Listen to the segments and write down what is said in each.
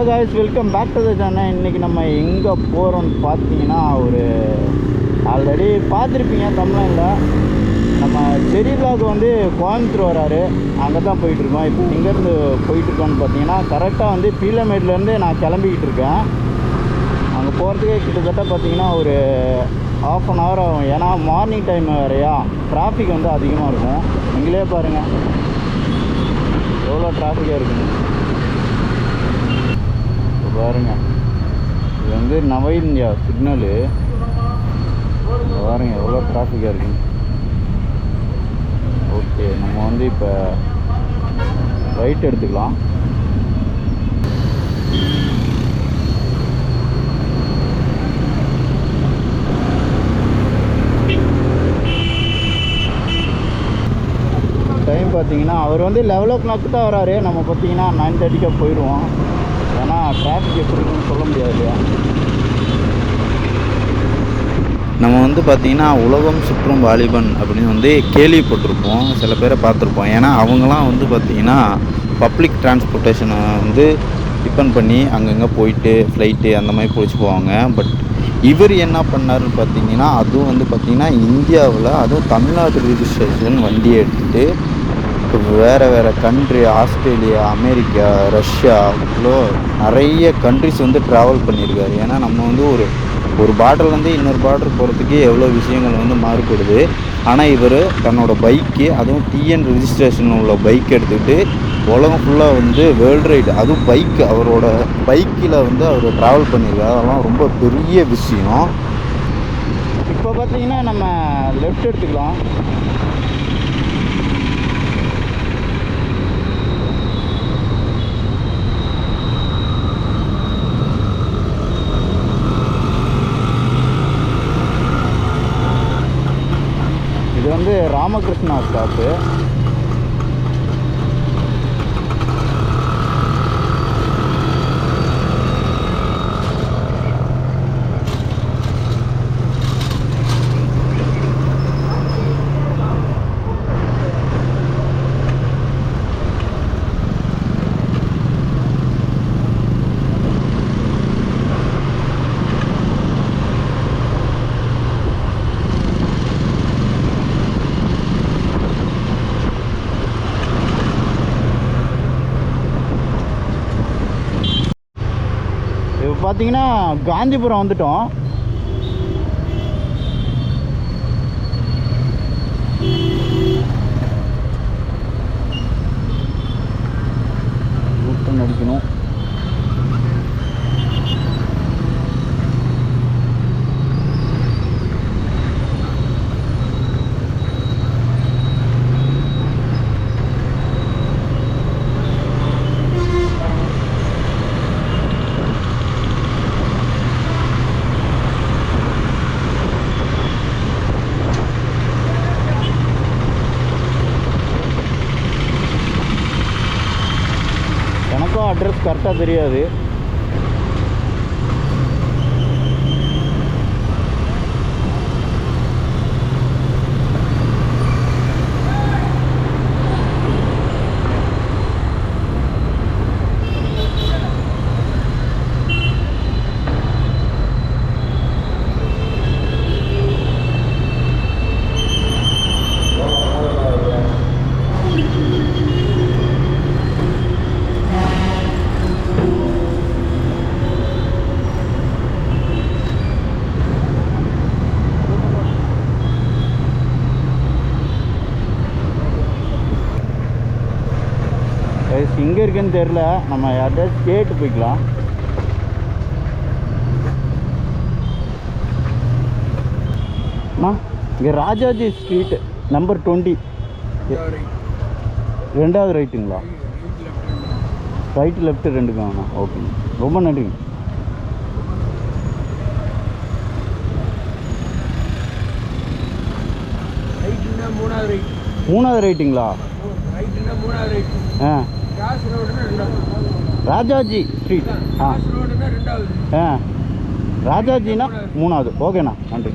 Hello guys welcome back to the channel இன்றைக்கி நம்ம எங்கே போகிறோம்னு பார்த்தீங்கன்னா ஒரு ஆல்ரெடி பார்த்துருப்பீங்க தமிழ்நாட்டில் நம்ம செரி வந்து கோயம்புத்தூர் வராரு. அங்கே தான் போயிட்டுருக்கோம் இப்போ எங்கேருந்து போயிட்டுருக்கோம்னு பார்த்தீங்கன்னா கரெக்டாக வந்து பீலமேட்லேருந்து நான் கிளம்பிக்கிட்டு இருக்கேன். அங்கே போகிறதுக்கே கிட்டத்தட்ட பார்த்தீங்கன்னா ஒரு ஆஃப் அன் ஹவர் ஆகும். ஏன்னா மார்னிங் டைம் வேறையா டிராஃபிக் வந்து அதிகமாக இருக்கும். நீங்களே பாருங்கள் எவ்வளோ டிராஃபிக்காக இருக்குங்க பாருங்க. இது வந்து நவ இந்தியா சிக்னலு. பாருங்க எவ்வளோ டிராஃபிக்காக இருக்குங்க ஓகே நம்ம வந்து இப்போ ரைட் எடுத்துக்கலாம். டைம் பார்த்தீங்கன்னா அவர் வந்து லெவல் ஓ கிளாக் தான் வராரு. நம்ம பார்த்தீங்கன்னா நைன் தேர்ட்டிக்காக போயிடுவோம் ஏன்னா டிராஃபிக் எப்படி இருக்குன்னு சொல்ல முடியாது இல்லையா? நம்ம வந்து பார்த்திங்கன்னா உலகம் சுற்றும் வாலிபன் அப்படின்னு வந்து கேள்விப்பட்டிருப்போம். சில பேரை பார்த்துருப்போம். ஏன்னா அவங்களாம் வந்து பார்த்திங்கன்னா பப்ளிக் டிரான்ஸ்போர்ட்டேஷனை வந்து டிபெண்ட் பண்ணி அங்கங்கே போயிட்டு ஃப்ளைட்டு அந்த மாதிரி பிடிச்சி போவாங்க. பட் இவர் என்ன பண்ணாருன்னு பார்த்தீங்கன்னா அதுவும் வந்து பார்த்திங்கன்னா இந்தியாவில் அதுவும் தமிழ்நாடு ரிஜிஸ்ட்ரேஷன் வண்டியை எடுத்துகிட்டு வேறு வேறு கண்ட்ரி ஆஸ்திரேலியா அமெரிக்கா ரஷ்யா இவ்வளோ நிறைய கண்ட்ரிஸ் வந்து ட்ராவல் பண்ணியிருக்காரு. ஏன்னா நம்ம வந்து ஒரு ஒரு பார்டர் வந்து இன்னொரு பார்டர் போகிறதுக்கு எவ்வளோ விஷயங்கள் வந்து மாறுபடுது. ஆனால் இவர் தன்னோட பைக்கு அதுவும் டிஎன் ரிஜிஸ்ட்ரேஷன் உள்ள பைக் எடுத்துக்கிட்டு உலகம் ஃபுல்லாக வந்து வேர்ல்டு ரைடு அதுவும் பைக் அவரோட பைக்கில் வந்து அவர் ட்ராவல் பண்ணியிருக்காரு. அதெல்லாம் ரொம்ப பெரிய விஷயம். இப்போ பார்த்தீங்கன்னா நம்ம லெஃப்ட் எடுத்துக்கலாம். வந்து ராமகிருஷ்ணா ஸ்டாப்பு இப்போ பார்த்தீங்கன்னா காந்திபுரம் வந்துட்டோம். கரெக்டாக தெரியாது. எங்கே இருக்குன்னு தெரில நம்ம யார்கிட்ட கேட்டு போய்க்கலாம். அம்மா இங்கே ராஜாஜி ஸ்ட்ரீட் நம்பர் டுவெண்ட்டி ரெண்டாவது ரைட்டுங்களா ரைட்டு லெஃப்ட்டு ரெண்டுக்கும் வேணாம். ஓகே ரொம்ப நன்றிங்க மூணாவது ரைட் மூணாவது ரைட்டுங்களா ஆ. ராஜாஜி ஸ்ட்ரீட் ஆ. ஆ. ராஜாஜினா மூணாவது. ஓகேண்ணா. நன்றி.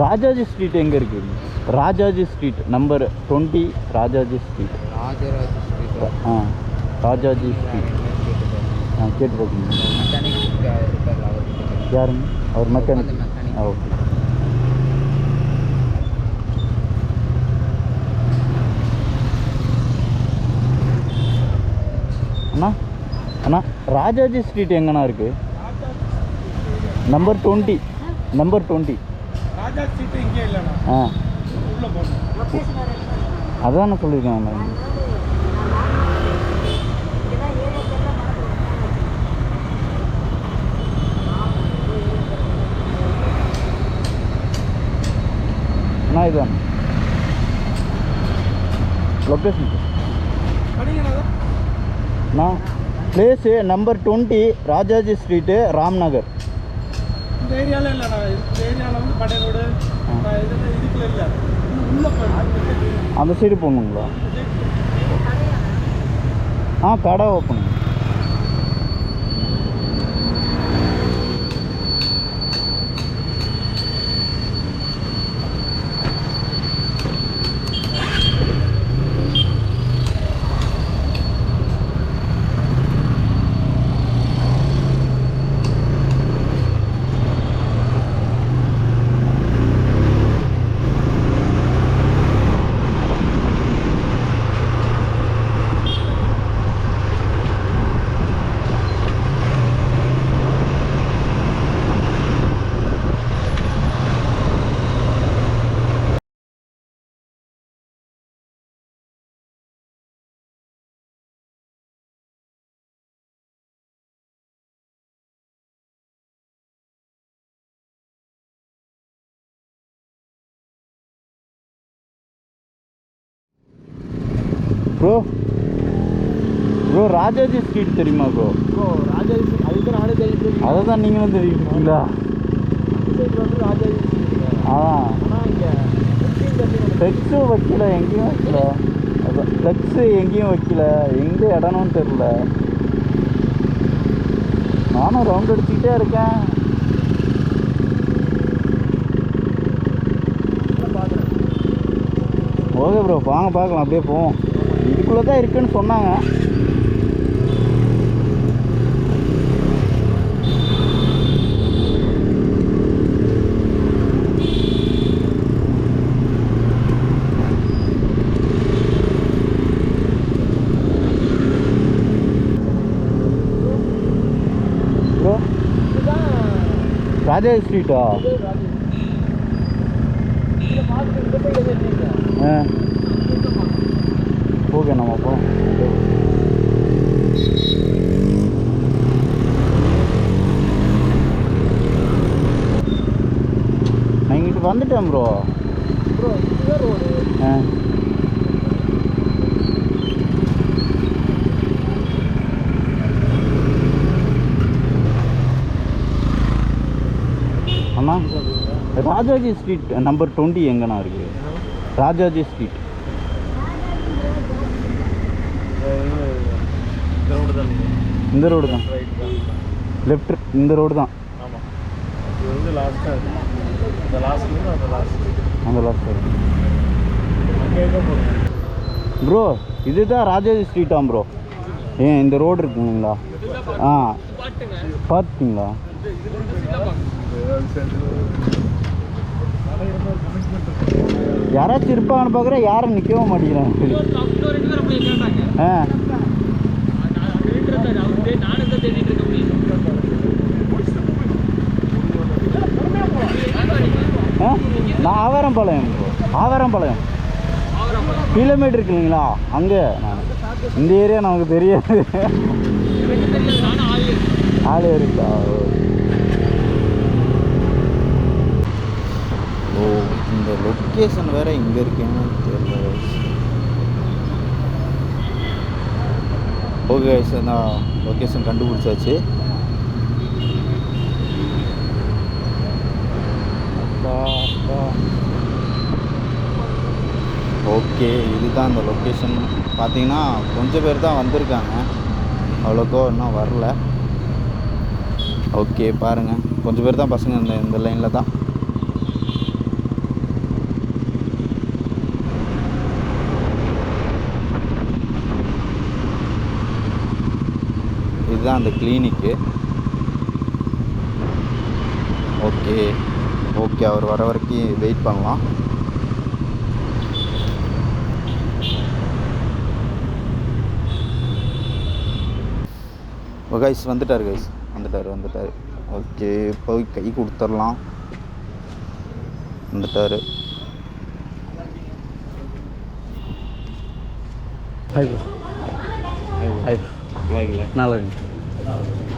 ராஜாஜி ஸ்ட்ரீட் எங்கே இருக்குது Rajaji street number twenty Rajaji street Rajaraja street ஆ? ராஜாஜி ஸ்ட்ரீட் ஆ கேட்டு பார்க்கணும் யாருங்க? அவர் மெக்கானிக். ஆ ஓகே. அண்ணா அண்ணா ராஜாஜி ஸ்ட்ரீட் எங்கண்ணா இருக்குது நம்பர் டுவெண்ட்டி நம்பர் டுவெண்ட்டி ஆ. அதான் சொல்லியிருக்கேன் லொக்கேஷன் படிங்கண்ணா நான் place number twenty Rajaji street Ramnagar. இந்த ஏரியாவில் இந்த வந்து இதுக்குள்ள இல்லை. அந்த சைடு போகணுங்களா? ஆ கடை open bro bro Rajaji street தெரியுமா ப்ரோ ப்ரோ ராஜா அதுக்கு நானே தெரியும் அதை தான் நீங்களும் தெரிவிக்கிறீங்களா வந்து அதான் ஆனால் இங்கே ஃப்ளெக்ஸும் வைக்கல எங்கேயும் வைக்கல. அதான் ஃப்ளெக்ஸு எங்கேயும் வைக்கல எங்கே இடணும்னு தெரில நானும் ரவுண்ட் அடிச்சுக்கிட்டே இருக்கேன். ஓகே ப்ரோ வாங்க பார்க்கலாம். அப்படியே போவோம். இதுக்குள்ளே தான் இருக்குன்னு சொன்னாங்க. ராஜா ஸ்ட்ரீட்டா ஆ. ஓகே நம்ம போகலாம் நான் இங்கிட்டு வந்துட்டேன் ப்ரோ ப்ரோ ஆ. அண்ணா ராஜாஜி ஸ்ட்ரீட் நம்பர் டுவெண்ட்டி எங்கண்ணா இருக்கு? ராஜாஜி ஸ்ட்ரீட் இந்த ரோடு தான் இந்த ரோடு தான். ரைட் தான். லெஃப்ட் இந்த ரோடு தான். ஆமாம் இது வந்து லாஸ்ட்டாக இந்த லாஸ்ட்லேருந்து அந்த லாஸ்ட் அந்த லாஸ்ட் அங்கே எங்கே போகணும் ப்ரோ இதுதான் ராஜாஜி ஸ்ட்ரீட்டாம் ப்ரோ ஏன் இந்த ரோடு இருக்குங்களா? ஆ. பார்த்துங்களா யாராச்சும் இருப்பாங்கன்னு பார்க்குறேன் யாரும் நிற்கவும் மாட்டேங்கிறாங்க. ஆ. நான் ஆவாரம்பாளையம். ப்ரோ ஆவாரம்பாளையம். கிலோமீட்டர் இருக்குங்களா? இல்லைங்களா அங்கே. இந்த ஏரியா நமக்கு தெரியாது. ஆளே இருக்கா? ஓ இந்த லொக்கேஷன் வேற இங்கே இருக்கேன்னு தெரியல. ஓகே சார் நான் லொக்கேஷன் கண்டுபிடிச்சாச்சு? அப்பா, அப்பா. ஓகே இதுதான் இந்த லொக்கேஷன் பார்த்தீங்கன்னா கொஞ்சம் பேர் தான் வந்திருக்காங்க. அவ்வளோக்கோ இன்னும் வரல. ஓகே பாருங்கள் கொஞ்சம் பேர் தான் பசங்க இந்த இந்த லைனில் தான். இதுதான் அந்த கிளினிக்கு ஓகே ஓகே அவர் வர வரைக்கும் வெயிட் பண்ணலாம். கைஸ் வந்துட்டார் கைஸ் வந்துட்டார் வந்துட்டார். ஓகே போய் கை கொடுத்துடலாம். வந்துட்டார். Hi bro Aye.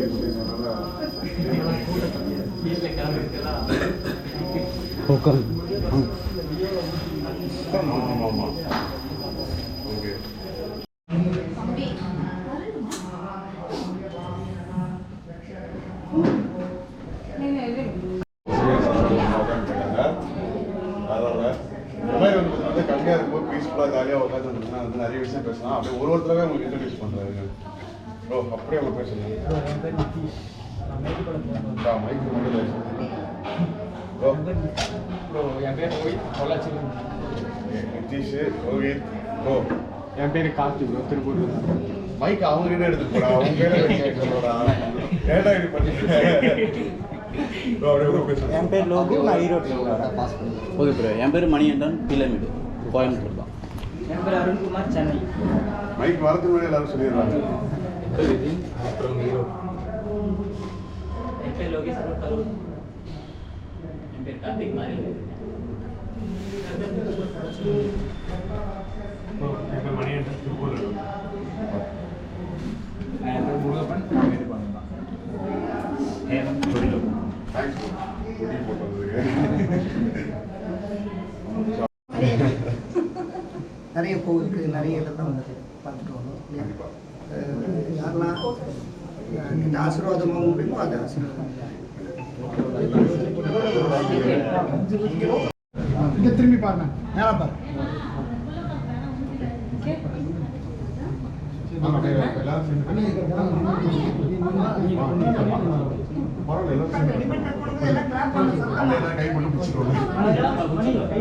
நல்லா ஆமாம் ஆமாம் இந்த மாதிரி வந்து பார்த்தீங்கன்னா கம்மியாக இருக்கும்போது பீஸ்ஃபுல்லாக ஜாலியாக உட்காந்துருந்தீங்கன்னா வந்து நிறைய விஷயம் பேசலாம் அப்படியே ஒரு ஒருத்தரவே உங்களுக்கு இன்ட்ரடியூஸ் பண்ணுறாரு ப்ரோ அப்படியே அவங்க பேர் சொல்லுங்க மைக் மட்டும் ப்ரோ ப்ரோ என் பேர் ரோஹித் பொள்ளாச்சி நிதிஷ் ரோஹித் ப்ரோ என் பேர் கார்த்தி ப்ரோ திருப்பூர் மைக் அவங்க கிட்ட எடுத்து போடா அவங்க பேரை கேட்க போடா பண்ணிட்டு பேசுங்க என் பேர் லோகு நான் ஈரோட்டில் பாஸ் பண்ணி ஓகே ப்ரோ என் பேர் மணிகண்டன் பிள்ளைமீடு கோயம்புத்தூர் தான் என் பேர் அருண்குமார் சென்னை மைக் வரதுக்கு முன்னாடி எல்லாரும் சொல்லிடுறாங்க அப்புறம் ஈரோடு என் பேர் லோகேஷ் கரூர் என் பேர் கார்த்திக் மாரி முருகப்பன் நிறைய கோவிலுக்கு நிறைய இடத்துல வந்து பார்த்துட்டு வந்தோம். யாரெல்லாம் அஹ் இந்த ஆசீர்வாதமாக முடியுமோ அது ஆசீர்வாதம் திரும்பி பாருங்க மேலே பாரு கை மட்டும் பிடிச்சிருவோம் கை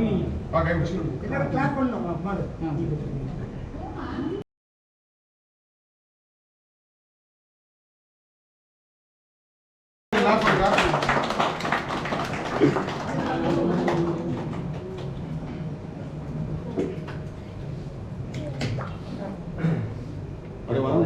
பிடிச்சிருவோம் எல்லாரும் கிளாப் பண்ணணும் அம்மா அப்படியே வரும்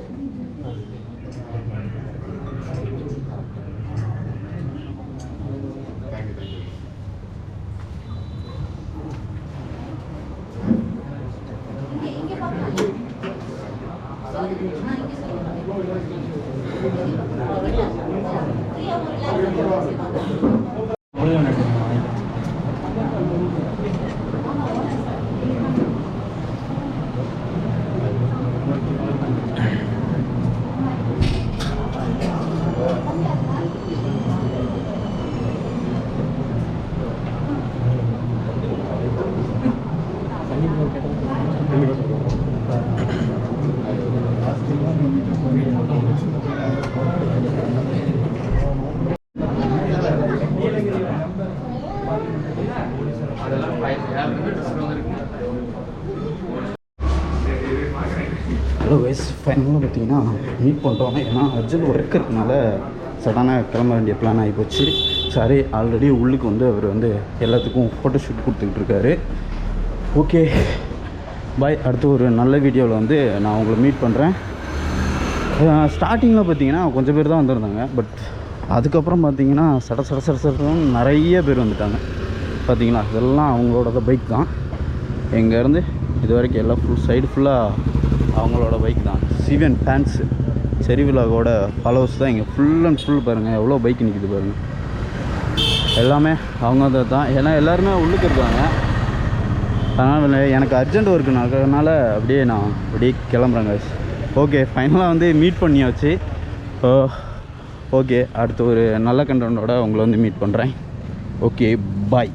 ஆ ஒரே ஹலோ வைஸ் ஃபைனலாக பார்த்தீங்கன்னா மீட் பண்ணுறோம் ஏன்னா அர்ஜுன் ஒர்க் இருக்கிறதுனால சடனாக கிளம்ப வேண்டிய பிளான் ஆகி போச்சு. சாரி ஆல்ரெடி உள்ளுக்கு வந்து அவர் வந்து எல்லாத்துக்கும் ஃபோட்டோ ஷூட் கொடுத்துக்கிட்டு இருக்காரு. ஓகே பாய் அடுத்து ஒரு நல்ல வீடியோவில் வந்து நான் உங்களை மீட் பண்ணுறேன் ஸ்டார்டிங்கில் பார்த்தீங்கன்னா கொஞ்சம் பேர் தான் வந்திருந்தாங்க. பட் அதுக்கப்புறம் பார்த்தீங்கன்னா சட சட சட சடம் நிறைய பேர் வந்துட்டாங்க. பார்த்தீங்களா இதெல்லாம் அவங்களோட பைக் தான். இங்கேருந்து இது வரைக்கும் எல்லாம் ஃபுல் சைடு ஃபுல்லாக அவங்களோட பைக் தான். சிவன் ஃபேன்ஸு செரிவிலாகோட ஃபாலோவர்ஸ் தான் இங்கே ஃபுல் அண்ட் ஃபுல் பாருங்கள் எவ்வளோ பைக் நிற்கிது பாருங்கள் எல்லாமே அவங்க தான். ஏன்னா எல்லாருமே உள்ளுக்கு இருக்காங்க. அதனால் எனக்கு அர்ஜென்ட் ஒர்க்கு நடக்கிறதுனால அப்படியே நான் அப்படியே கிளம்புறேங்க ஓகே ஃபைனலாக வந்து மீட் பண்ணியாச்சு. ஓகே அடுத்து ஒரு நல்ல கண்டனோட உங்களை வந்து மீட் பண்ணுறேன் ஓகே பாய்